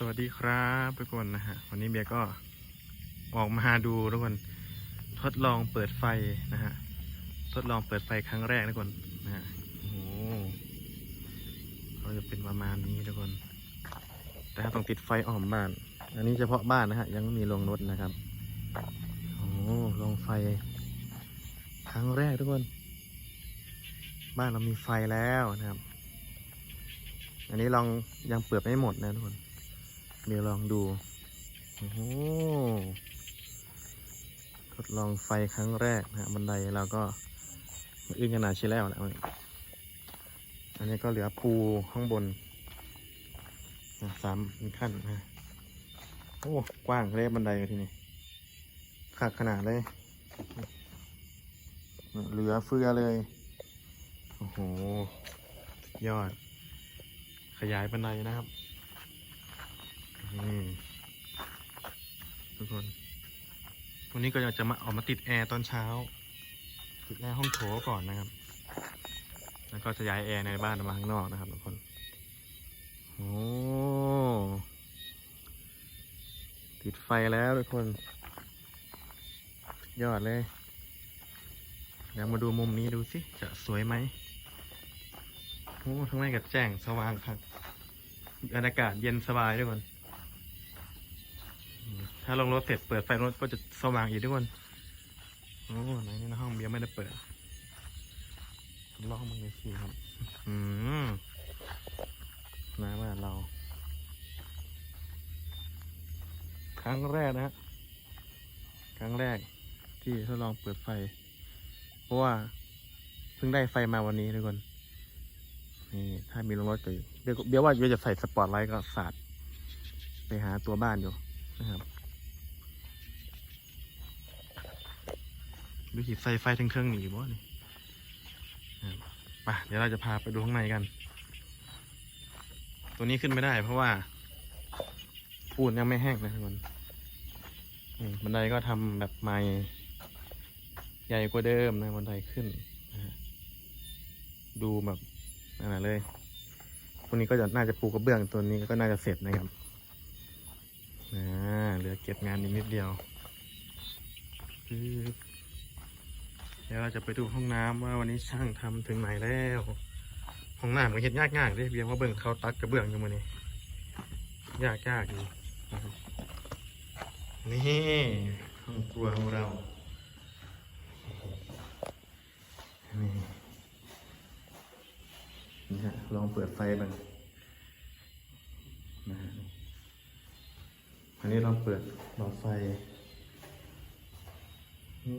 สวัสดีครับทุกคนนะฮะวันนี้เบียร์ก็ออกมาดูทุกคนทดลองเปิดไฟนะฮะทดลองเปิดไฟครั้งแรกทุกคนนะฮะโอ้โหก็จะเป็นประมาณนี้ทุกคน แต่ถ้าต้องติดไฟอ้อมบ้าน อันนี้เฉพาะบ้านนะฮะยังไม่มีโรงรถนะครับโอ้โหโรงไฟ ครั้งแรกทุกคน บ้านเรามีไฟแล้วนะครับ อันนี้ลองยังเปิดไม่หมดนะทุกคน เดี๋ยวลองดู โอ้โห ทดลองไฟครั้งแรกนะฮะบันไดเราก็อึ้งขนาดชิ้นแล้วแหละอันนี้ก็เหลือปูข้างบนนะสามขั้นนะโอ้ กว้างเลยบันไดทีนี้ขาดขนาดเลย เหลือเฟือเลย โอ้โห ยอด ขยายบันไดนะครับ นี่ทุกคน วันนี้ก็อยากจะมาออกมาติดแอร์ตอนเช้า ติดแอร์ห้องโถก่อนนะครับ แล้วก็จะย้ายแอร์ในบ้านมาข้างนอกนะครับทุกคน โอ้ติดไฟแล้วทุกคน ยอดเลยเดี๋ยวมาดูมุมนี้ดูสิ จะสวยไหมโอ้ทั้งในกับแจ้งสว่างครับบรรยากาศเย็นสบายทุกคน ถ้าลงรถเสร็จเปิดไฟรถก็จะสว่างอีกทุกคนโอ้ไหนนี่นะห้องเบียร์ไม่ได้เปิดลองมันเลยสิครับ อืมน้ำบ้านเรา ครั้งแรกนะฮะครั้งแรกที่ทดลองเปิดไฟ เพราะว่าเพิ่งได้ไฟมาวันนี้ทุกคน นี่ถ้ามีลงรถก็เดี๋ยวเดี๋ยวว่าเดี๋ยวจะใส่สปอตไลท์ก็สาดไปหาตัวบ้านอยู่นะครับ ดูหิใส่ไฟทั้งเครื่องหนีบ่นี่ไปเดี๋ยวเราจะพาไปดูข้างในกัน ตัวนี้ขึ้นไม่ได้ เพราะว่าปูนยังไม่แห้งนะทุกคนบันไดก็ทำแบบใหม่ใหญ่กว่าเดิมนะบันไดขึ้น ดูแบบนั่นแหละเลยพวนี้ก็จะน่าจะปูกระเบื้องตัวนี้ก็น่าจะเสร็จนะครับเหลือเก็บงานอีกนิดเดียวปึ๊บ เดี๋ยวเราจะไปดูห้องน้ำว่าวันนี้ช่างทำถึงไหนแล้ว ห้องน้ำก็เห็นยากยากๆเลยเบียงว่าเบิ่งเขาตักกระเบื้องอยู่มือนี้ยากยากอยู่นี่ห้องครัวของเรานี่นี่ฮะลองเปิดไฟบ้างนะฮะอันนี้ลองเปิดหลอดไฟ โอ้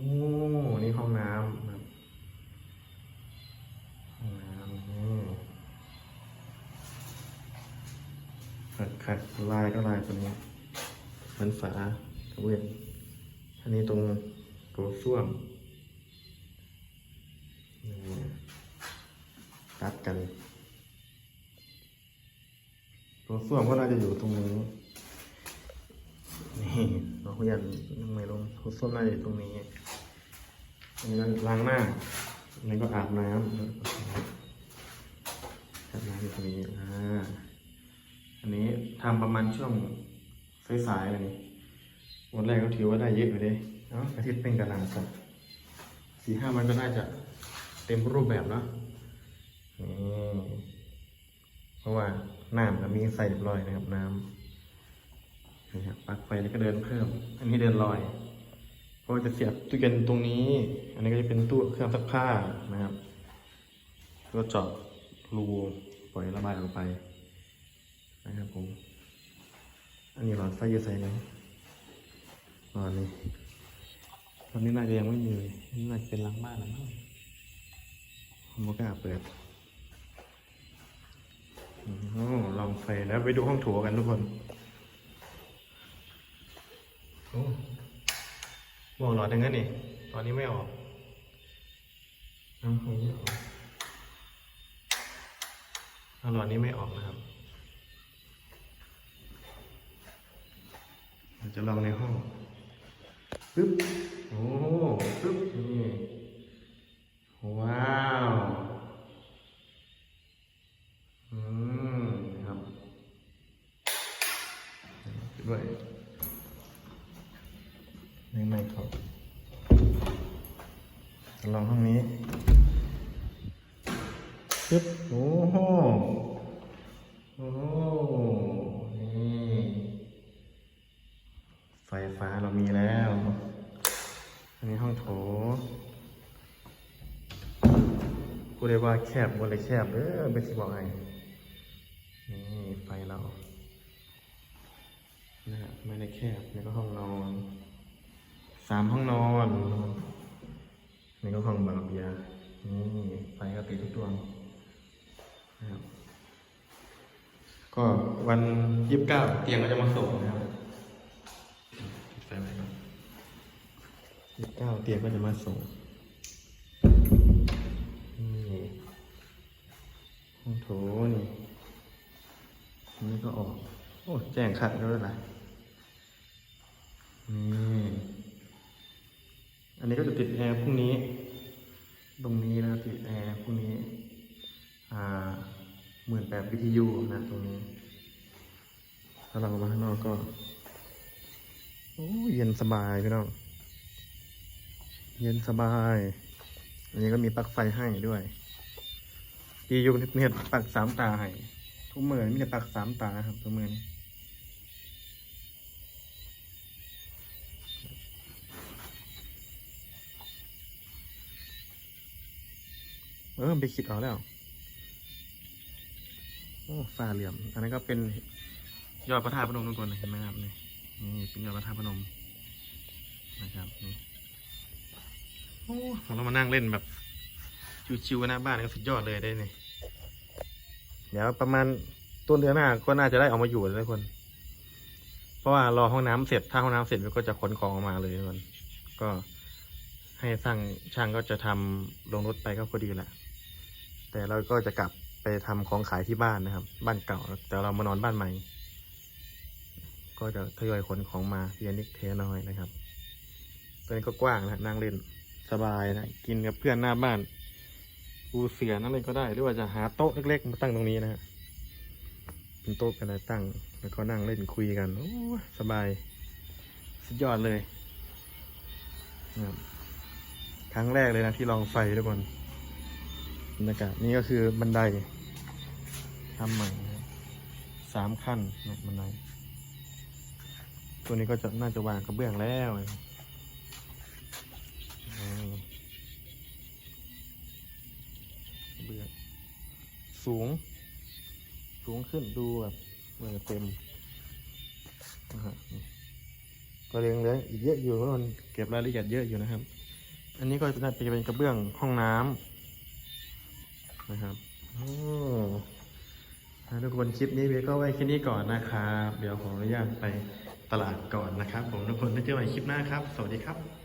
น ขัดลายก็ลายตัวนี้มันฝากระเบื้องอันนี้ตรงตัวส้วมนี่ตัดกัน ตัวส้วมก็น่าจะอยู่ตรงนี้นี่เราพยายามยังไม่ลงตัวส้วมน่าจะอยู่ตรงนี้อันนี้ล้างหน้าอันนี้ก็อาบน้ำอาบน้ำอยู่ตรงนี้อ่า อันนี้ทำประมาณช่วงสายๆเลยนี่วันแรกก็ถือว่าได้เยอะอยู่เลยเนาะอาทิตย์เป็นกระนาสักสี่ห้าวันก็น่าจะเต็มรูปแบบเนาะนี่เพราะว่าน้ำก็มีใส่เรียบร้อยนะครับน้ำนี่ครับปลั๊กไฟนี่ก็เดินเพิ่ม อันนี้เดินลอยเพราะว่าจะเสียบตู้เย็นตรงนี้ อันนี้ก็จะเป็นตู้เครื่องซักผ้านะครับก็เจาะรูปล่อยระบายออกไป นะครับผม อันนี้หลอดไฟอยู่ใส่ไหนหลอดนี้ตอนนี้น่าจะยังไม่มีเลยนนี่าจะเป็นหล้างบ้านแล้วมั้งผมก็กล้าเปิดอืมลองไฟแล้วไปดูห้องโถกันทุกคนโอ้มองหลอดยังไงนี่ ตอนนี้ไม่ออกเอาตรงนี้ออกเอาหลอดนี้ไม่ออกนะครับเรา จะลองในห้องปึ๊บโอ้ปึ๊บนี่ว้าวอืมครับด้วยในในเขาลองห้องนี้ปึ๊บโอ้ กูเรียกว่าแคบบนเลยแคบเออเป็นสิบอกไงนี่ไฟเรานะไม่ได้แคบนี่ก็ห้องนอนสามห้องนอนนี่ก็ห้องบาร์เบียนี่ไฟก็ติดทุกดวงนะครับก็วันยี่สิบเก้าเตียงก็จะมาส่งนะครับปิดไฟไว้ก่อนยี่สิบเก้าเตียงก็จะมาส่ง โถนี่นนี้ก็ออก โอ้ แจ้งขัดแล้วด้วยนะนี่อันนี้ก็จะติดแอร์พรุ่งนี้ ตรงนี้นะติดแอร์พรุ่งนี้ อ่าหมื่นแปดวิทยุนะตรงนี้ ถ้าเราออกมาข้างนอกก็ โอ้เย็นสบายพี่น้อง เย็นสบาย อันนี้ก็มีปลั๊กไฟให้ด้วย ดีอยู่เนี่ยปลั๊กสามตาให้ทุกเมื่อมีแต่ปักสามตาครับทุกเมื่อนี้เออไปคิดเอาแล้ว โอ้ฟ้าเหลี่ยม อันนั้ก็เป็นยอดพระธาตุพนมทุกคนเห็นไหมครับนี่นี่เป็นยอดพระธาตุพนมนะครับนี่โอ้เรามานั่งเล่นแบบ ชิวๆหน้าบ้านก็สุดยอดเลยได้เนี่ยเดี๋ยวประมาณต้นเดือนหน้าก็น่าจะได้ออกมาอยู่แล้วทุกคน เพราะว่ารอห้องน้ำเสร็จ ถ้าห้องน้ำเสร็จมันก็จะขนของออกมาเลยทุกคน ก็ให้สร้างช่างก็จะทำลงรถไปก็พอดีแหละ แต่เราก็จะกลับไปทำของขายที่บ้านนะครับ บ้านเก่า แต่เรามานอนบ้านใหม่ ก็จะทยอยขนของมาเรียนนิดเทน้อยนะครับตัวนี้ก็กว้างนะนั่งเล่นสบายนะ กินกับเพื่อนหน้าบ้าน ปูเสือนั่งเล่นก็ได้ หรือว่าจะหาโต๊ะเล็กๆมาตั้งตรงนี้นะฮะเป็นโต๊ะกันเลยตั้ง แล้วก็นั่งเล่นคุยกันโอ้สบาย สุดยอดเลยนะครับครั้งแรกเลยนะที่ลองไฟทุกคนบรรยากาศนี่ก็คือบันไดทำใหม่สามขั้นนะบันไดตัวนี้ก็จะน่าจะวางกระเบื้องแล้วนะ สูง สูงขึ้นดูแบบเหมือนเต็มนะฮะก็เรียงเลืออีกเยอะอยู่เพราะมันเก็บรายละเอียดเยอะอยู่นะครับ อันนี้ก็จะเป็นกระเบื้องห้องน้ำนะครับโอ้ทุกคนคลิปนี้เบก็ไว้แค่นี้ก่อนนะครับ เดี๋ยวขออนุญาตไปตลาดก่อนนะครับ ผมทุกคนไว้เจอกันใหม่คลิปหน้าครับ สวัสดีครับ